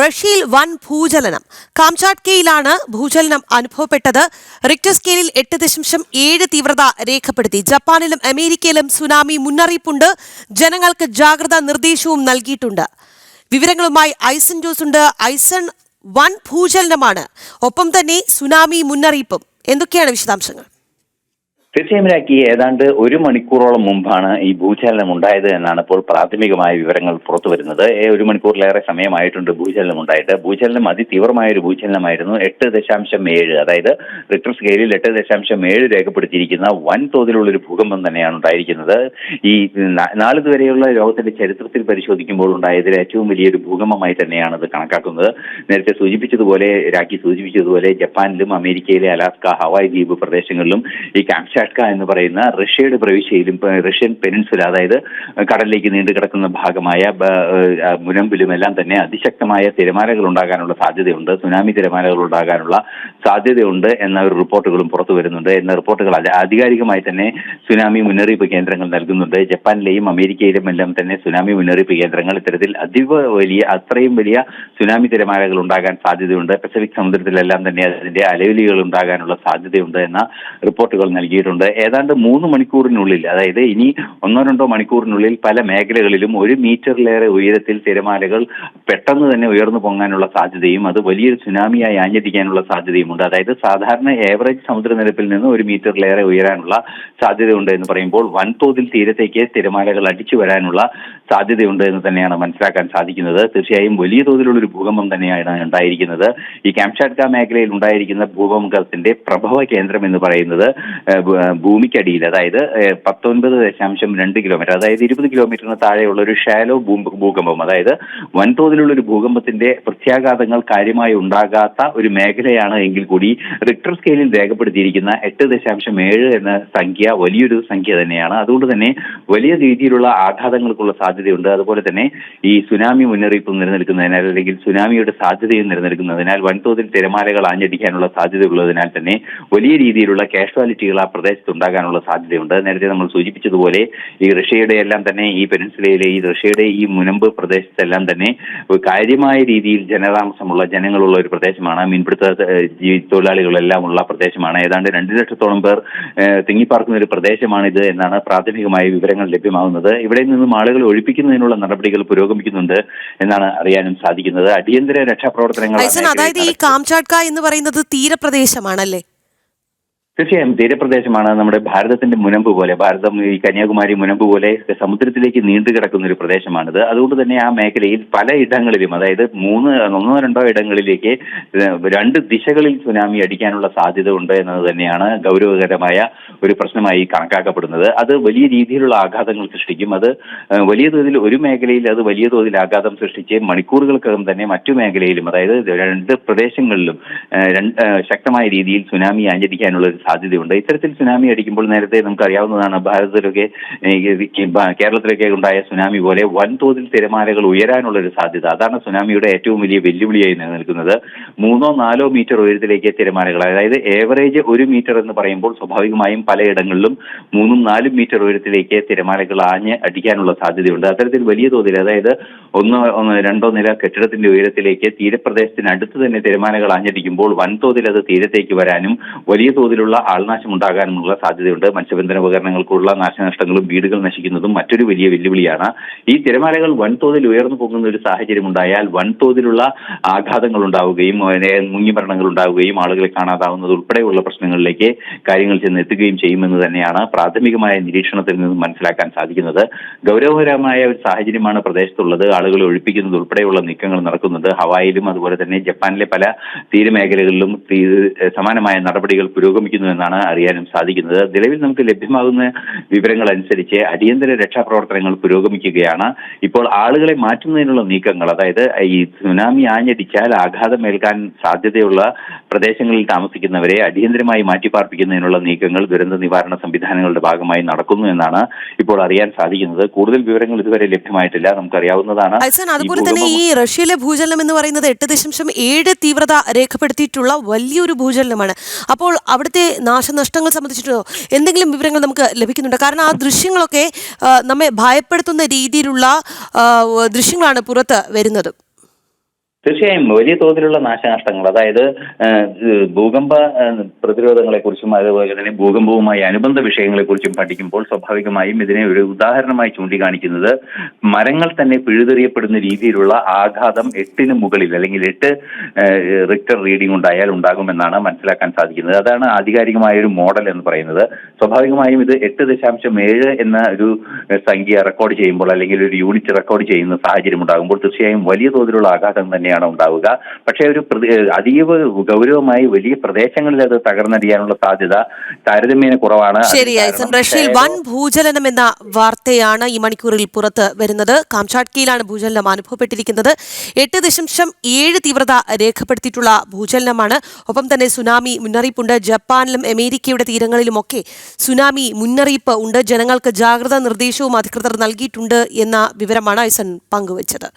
റഷ്യയിൽ വൻ ഭൂചലനം. കാംചാട്കയിലാണ് ഭൂചലനം അനുഭവപ്പെട്ടത്. റിക്ടർ സ്കെയിലിൽ എട്ട് ദശാംശം ഏഴ് തീവ്രത രേഖപ്പെടുത്തി. ജപ്പാനിലും അമേരിക്കയിലും സുനാമി മുന്നറിയിപ്പുണ്ട്. ജനങ്ങൾക്ക് ജാഗ്രതാ നിർദ്ദേശവും നൽകിയിട്ടുണ്ട്. വിവരങ്ങളുമായി ഐസൺ ജോസ് ഉണ്ട്. ഐസൺ വൻ ഭൂചലനമാണ്. ഒപ്പം തന്നെ സുനാമി മുന്നറിയിപ്പും. എന്തൊക്കെയാണ് വിശദാംശങ്ങൾ? തീർച്ചയായും രാഖി ഏതാണ്ട് ഒരു മണിക്കൂറോളം മുമ്പാണ് ഈ ഭൂചലനം ഉണ്ടായത് എന്നാണ് ഇപ്പോൾ പ്രാഥമികമായ വിവരങ്ങൾ പുറത്തു വരുന്നത്. ഒരു മണിക്കൂറിലേറെ സമയമായിട്ടുണ്ട് ഭൂചലനം ഉണ്ടായിട്ട്. ഭൂചലനം അതിതീവ്രമായ ഒരു ഭൂചലനമായിരുന്നു. എട്ട് ദശാംശം ഏഴ് അതായത് റിക്ടർ സ്കെയിലിൽ എട്ട് ദശാംശം ഏഴ് രേഖപ്പെടുത്തിയിരിക്കുന്ന വൻ തോതിലുള്ള ഒരു ഭൂകമ്പം തന്നെയാണ് ഉണ്ടായിരിക്കുന്നത്. ഈ നാളിതുവരെയുള്ള ലോകത്തിന്റെ ചരിത്രത്തിൽ പരിശോധിക്കുമ്പോൾ ഉണ്ടായതിൽ ഏറ്റവും വലിയൊരു ഭൂകമ്പമായി തന്നെയാണ് ഇത് കണക്കാക്കുന്നത്. നേരത്തെ സൂചിപ്പിച്ചതുപോലെ രാഖി സൂചിപ്പിച്ചതുപോലെ ജപ്പാനിലും അമേരിക്കയിലെ അലാസ്ക ഹവായ് ദ്വീപ് പ്രദേശങ്ങളിലും ഈ കാംചാട്ക എന്ന് പറയുന്ന റഷ്യയുടെ പ്രവിശ്യയിലും റഷ്യൻ പെനിൻസുല അതായത് കടലിലേക്ക് നീണ്ടു കിടക്കുന്ന ഭാഗമായ മുനമ്പിലും എല്ലാം തന്നെ അതിശക്തമായ തിരമാലകൾ ഉണ്ടാകാനുള്ള സാധ്യതയുണ്ട്. സുനാമി തിരമാലകൾ ഉണ്ടാകാനുള്ള സാധ്യതയുണ്ട് എന്ന ഒരു റിപ്പോർട്ടുകളും പുറത്തു വരുന്നുണ്ട്. എന്ന റിപ്പോർട്ടുകൾ ആധികാരികമായി തന്നെ സുനാമി മുന്നറിയിപ്പ് കേന്ദ്രങ്ങൾ നൽകുന്നുണ്ട്. ജപ്പാനിലെയും അമേരിക്കയിലും എല്ലാം തന്നെ സുനാമി മുന്നറിയിപ്പ് കേന്ദ്രങ്ങൾ ഇത്തരത്തിൽ അതീവ വലിയ അത്രയും വലിയ സുനാമി തിരമാലകൾ ഉണ്ടാകാൻ സാധ്യതയുണ്ട്. പസഫിക് സമുദ്രത്തിലെല്ലാം തന്നെ അതിന്റെ അലവലികൾ ഉണ്ടാകാനുള്ള സാധ്യതയുണ്ട് എന്ന റിപ്പോർട്ടുകൾ നൽകിയിട്ടുണ്ട്. ഏതാണ്ട് മൂന്ന് മണിക്കൂറിനുള്ളിൽ അതായത് ഇനി ഒന്നോ രണ്ടോ മണിക്കൂറിനുള്ളിൽ പല മേഖലകളിലും ഒരു മീറ്ററിലേറെ ഉയരത്തിൽ തിരമാലകൾ പെട്ടെന്ന് തന്നെ ഉയർന്നു പൊങ്ങാനുള്ള സാധ്യതയും അത് വലിയൊരു സുനാമിയായി ആഞ്ഞടിക്കാനുള്ള സാധ്യതയുമുണ്ട്. അതായത് സാധാരണ ഏവറേജ് സമുദ്രനിരപ്പിൽ നിന്ന് ഒരു മീറ്ററിലേറെ ഉയരാനുള്ള സാധ്യതയുണ്ട് എന്ന് പറയുമ്പോൾ വൻതോതിൽ തീരത്തേക്ക് തിരമാലകൾ അടിച്ചു വരാനുള്ള സാധ്യതയുണ്ട് എന്ന് തന്നെയാണ് മനസ്സിലാക്കാൻ സാധിക്കുന്നത്. തീർച്ചയായും വലിയ തോതിലുള്ള ഒരു ഭൂകമ്പം തന്നെയാണ് ഉണ്ടായിരിക്കുന്നത്. ഈ കാംചാട്ക മേഖലയിൽ ഉണ്ടായിരിക്കുന്ന ഭൂകമ്പത്തിന്റെ പ്രഭവ കേന്ദ്രം എന്ന് പറയുന്നത് ഭൂമിക്കടിയിൽ. അതായത് പത്തൊൻപത് ദശാംശം രണ്ട് കിലോമീറ്റർ അതായത് ഇരുപത് കിലോമീറ്ററിന് താഴെയുള്ള ഒരു ഷാലോ ഭൂകമ്പം. അതായത് വൻതോതിലുള്ള ഒരു ഭൂകമ്പത്തിന്റെ പ്രത്യാഘാതങ്ങൾ കാര്യമായി ഉണ്ടാകാത്ത ഒരു മേഖലയാണ് എങ്കിൽ കൂടി റിക്ടർ സ്കെയിലിൽ രേഖപ്പെടുത്തിയിരിക്കുന്ന എട്ട് ദശാംശം ഏഴ് എന്ന സംഖ്യ വലിയൊരു സംഖ്യ തന്നെയാണ്. അതുകൊണ്ട് തന്നെ വലിയ രീതിയിലുള്ള ആഘാതങ്ങൾക്കുള്ള സാധ്യതയുണ്ട്. അതുപോലെ തന്നെ ഈ സുനാമി മുന്നറിയിപ്പ് നിലനിൽക്കുന്നതിനാൽ അല്ലെങ്കിൽ സുനാമിയുടെ സാധ്യതയും നിലനിൽക്കുന്നതിനാൽ വൻതോതിൽ തിരമാലകൾ ആഞ്ഞടിക്കാനുള്ള സാധ്യതയുള്ളതിനാൽ തന്നെ വലിയ രീതിയിലുള്ള കാഷ്വാലിറ്റികൾ ആ പ്രദേശത്ത് ഉണ്ടാകാനുള്ള സാധ്യതയുണ്ട്. നേരത്തെ നമ്മൾ സൂചിപ്പിച്ചതുപോലെ ഈ റഷ്യയുടെ എല്ലാം തന്നെ ഈ പെനിൻസുലയിലെ ഈ റഷ്യയുടെ ഈ മുനമ്പ് പ്രദേശത്തെല്ലാം തന്നെ കാര്യമായ രീതിയിൽ ജനതാമസമുള്ള ജനങ്ങളുള്ള ഒരു പ്രദേശമാണ്. മീൻപിടുത്ത തൊഴിലാളികളെല്ലാം ഉള്ള പ്രദേശമാണ്. ഏതാണ്ട് രണ്ട് ലക്ഷത്തോളം പേർ തിങ്ങിപ്പാർക്കുന്ന ഒരു പ്രദേശമാണിത് എന്നാണ് പ്രാഥമികമായ വിവരങ്ങൾ ലഭ്യമാകുന്നത്. ഇവിടെ നിന്നും ആളുകളെ ഒഴിപ്പിക്കുന്നതിനുള്ള നടപടികൾ പുരോഗമിക്കുന്നുണ്ട് എന്നാണ് അറിയാനും സാധിക്കുന്നത് അടിയന്തര രക്ഷാപ്രവർത്തനങ്ങൾ അതായത് ഈ. കാംചാട്ക എന്ന് പറയുന്നത് തീരപ്രദേശമാണല്ലേ തീർച്ചയായും തീരപ്രദേശമാണ് നമ്മുടെ ഭാരതത്തിന്റെ മുനമ്പ് പോലെ ഭാരതം ഈ കന്യാകുമാരി മുനമ്പ് പോലെ സമുദ്രത്തിലേക്ക് നീണ്ടു കിടക്കുന്ന ഒരു പ്രദേശമാണിത്. അതുകൊണ്ട് തന്നെ ആ മേഖലയിൽ പല ഇടങ്ങളിലും അതായത് മൂന്ന് ഒന്നോ രണ്ടോ ഇടങ്ങളിലേക്ക് രണ്ട് ദിശകളിൽ സുനാമി അടിക്കാനുള്ള സാധ്യത ഉണ്ട് എന്നത് തന്നെയാണ് ഗൗരവകരമായ ഒരു പ്രശ്നമായി കണക്കാക്കപ്പെടുന്നത്. അത് വലിയ രീതിയിലുള്ള ആഘാതങ്ങൾ സൃഷ്ടിക്കും. അത് വലിയ തോതിൽ ഒരു മേഖലയിൽ അത് വലിയ തോതിൽ ആഘാതം സൃഷ്ടിച്ച് മണിക്കൂറുകൾക്കകം തന്നെ മറ്റു മേഖലയിലും അതായത് രണ്ട് പ്രദേശങ്ങളിലും ശക്തമായ രീതിയിൽ സുനാമി ആഞ്ഞടിക്കാനുള്ള സാധ്യതയുണ്ട്. ഇത്തരത്തിൽ സുനാമി അടിക്കുമ്പോൾ നേരത്തെ നമുക്ക് അറിയാവുന്നതാണ് ഭാരതത്തിലൊക്കെ കേരളത്തിലൊക്കെ ഉണ്ടായ സുനാമി പോലെ വൻതോതിൽ തിരമാലകൾ ഉയരാനുള്ള ഒരു സാധ്യത. അതാണ് സുനാമിയുടെ ഏറ്റവും വലിയ വെല്ലുവിളിയായി നിലനിൽക്കുന്നത്. മൂന്നോ നാലോ മീറ്റർ ഉയരത്തിലേക്ക് തിരമാലകൾ അതായത് ഏവറേജ് ഒരു മീറ്റർ എന്ന് പറയുമ്പോൾ സ്വാഭാവികമായും പലയിടങ്ങളിലും മൂന്നും നാലും മീറ്റർ ഉയരത്തിലേക്ക് തിരമാലകൾ ആഞ്ഞ് അടിക്കാനുള്ള സാധ്യതയുണ്ട്. അത്തരത്തിൽ വലിയ തോതിൽ അതായത് ഒന്ന് രണ്ടോ നില കെട്ടിടത്തിന്റെ ഉയരത്തിലേക്ക് തീരപ്രദേശത്തിനടുത്ത് തന്നെ തിരമാലകൾ ആഞ്ഞടിക്കുമ്പോൾ വൻതോതിൽ അത് തീരത്തേക്ക് വരാനും വലിയ തോതിലുള്ള ആൾനാശം ഉണ്ടാകാനുമുള്ള സാധ്യതയുണ്ട്. മത്സ്യബന്ധന ഉപകരണങ്ങൾക്കുള്ള നാശനഷ്ടങ്ങളും വീടുകൾ നശിക്കുന്നതും മറ്റൊരു വലിയ വെല്ലുവിളിയാണ്. ഈ തിരമാലകൾ വൻതോതിൽ ഉയർന്നു പോകുന്ന ഒരു സാഹചര്യം ഉണ്ടായാൽ വൻതോതിലുള്ള ആഘാതങ്ങൾ ഉണ്ടാവുകയും മുങ്ങിമരണങ്ങൾ ഉണ്ടാവുകയും ആളുകളെ കാണാതാവുന്നത് ഉൾപ്പെടെയുള്ള പ്രശ്നങ്ങളിലേക്ക് കാര്യങ്ങൾ ചെന്ന് എത്തുകയും ചെയ്യുമെന്ന് തന്നെയാണ് പ്രാഥമികമായ നിരീക്ഷണത്തിൽ നിന്നും മനസ്സിലാക്കാൻ സാധിക്കുന്നത്. ഗൗരവകരമായ ഒരു സാഹചര്യമാണ് പ്രദേശത്തുള്ളത്. ആളുകളെ ഒഴിപ്പിക്കുന്നത് ഉൾപ്പെടെയുള്ള നീക്കങ്ങൾ നടക്കുന്നത് ഹവായിലും അതുപോലെ തന്നെ ജപ്പാനിലെ പല തീരമേഖലകളിലും സമാനമായ നടപടികൾ പുരോഗമിക്കുന്നു എന്നാണ് അറിയാനും സാധിക്കുന്നത്. നിലവിൽ നമുക്ക് ലഭ്യമാകുന്ന വിവരങ്ങൾ അനുസരിച്ച് അടിയന്തര രക്ഷാപ്രവർത്തനങ്ങൾ പുരോഗമിക്കുകയാണ്. ഇപ്പോൾ ആളുകളെ മാറ്റുന്നതിനുള്ള നീക്കങ്ങൾ അതായത് ഈ സുനാമി ആഞ്ഞടിച്ചാൽ ആഘാതമേൽക്കാൻ സാധ്യതയുള്ള പ്രദേശങ്ങളിൽ താമസിക്കുന്നവരെ അടിയന്തരമായി മാറ്റിപ്പാർപ്പിക്കുന്നതിനുള്ള നീക്കങ്ങൾ ദുരന്ത നിവാരണ സംവിധാനങ്ങളുടെ ഭാഗമായി നടക്കുന്നു എന്നാണ് ഇപ്പോൾ അറിയാൻ സാധിക്കുന്നത്. കൂടുതൽ വിവരങ്ങൾ ഇതുവരെ ലഭ്യമായിട്ടില്ല. നമുക്കറിയാവുന്നതാണ് അതുപോലെ തന്നെ ഈ റഷ്യയിലെ ഭൂചലനം എന്ന് പറയുന്നത് എട്ട് ദശാംശം ഏഴ് തീവ്രത രേഖപ്പെടുത്തിയിട്ടുള്ള വലിയൊരു ഭൂചലനമാണ്. അപ്പോൾ അവിടുത്തെ നാശനഷ്ടങ്ങൾ സംബന്ധിച്ചിട്ടോ എന്തെങ്കിലും വിവരങ്ങൾ നമുക്ക് ലഭിക്കുന്നുണ്ട്? കാരണം ആ ദൃശ്യങ്ങളൊക്കെ നമ്മെ ഭയപ്പെടുത്തുന്ന രീതിയിലുള്ള ദൃശ്യങ്ങളാണ് പുറത്ത് വരുന്നത്. തീർച്ചയായും വലിയ തോതിലുള്ള നാശനഷ്ടങ്ങൾ അതായത് ഭൂകമ്പ പ്രതിരോധങ്ങളെ പ്രതിരോധങ്ങളെക്കുറിച്ചും അതുപോലെ തന്നെ ഭൂകമ്പവുമായി അനുബന്ധ വിഷയങ്ങളെക്കുറിച്ചും പഠിക്കുമ്പോൾ സ്വാഭാവികമായും ഇതിനെ ഒരു ഉദാഹരണമായി ചൂണ്ടിക്കാണിക്കുന്നത് മരങ്ങൾ തന്നെ പിഴുതെറിയപ്പെടുന്ന രീതിയിലുള്ള ആഘാതം എട്ടിന് മുകളിൽ അല്ലെങ്കിൽ എട്ട് റിക്ടർ റീഡിംഗ് ഉണ്ടായാൽ ഉണ്ടാകുമെന്നാണ് മനസ്സിലാക്കാൻ സാധിക്കുന്നത്. അതാണ് ആധികാരികമായ ഒരു മോഡൽ എന്ന് പറയുന്നത്. സ്വാഭാവികമായും ഇത് എട്ട് ദശാംശം ഏഴ് എന്ന ഒരു സംഖ്യ റെക്കോർഡ് ചെയ്യുമ്പോൾ അല്ലെങ്കിൽ ഒരു യൂണിറ്റ് റെക്കോർഡ് ചെയ്യുന്ന സാഹചര്യം ഉണ്ടാകുമ്പോൾ തീർച്ചയായും വലിയ തോതിലുള്ള ആഘാതം തന്നെയാണ് ഉണ്ടാവുക. പക്ഷേ ഒരു അതീവ ഗൗരവമായി വലിയ പ്രദേശങ്ങളിൽ അത് തകർന്നടിയാനുള്ള സാധ്യത താരതമ്യേന കുറവാണ്. ശരിയായി. റഷ്യയിൽ വൻ ഭൂചലനം എന്ന വാർത്തയാണ് ഈ മണിക്കൂറിൽ പുറത്ത് വരുന്നത്. കാംചാട്കിയിലാണ് ഭൂചലനം അനുഭവപ്പെട്ടിരിക്കുന്നത്. എട്ട് ദശാംശം ഏഴ് തീവ്രത രേഖപ്പെടുത്തിയിട്ടുള്ള ഭൂചലനമാണ്. ഒപ്പം തന്നെ സുനാമി മുന്നറിയിപ്പുണ്ട്. ജപ്പാനിലും അമേരിക്കയുടെ തീരങ്ങളിലുമൊക്കെ സുനാമി മുന്നറിയിപ്പ് ഉണ്ട്. ജനങ്ങൾക്ക് ജാഗ്രതാ നിർദ്ദേശവും അധികൃതർ നൽകിയിട്ടുണ്ട് എന്ന വിവരമാണ് ഐസൺ പങ്കുവച്ചത്.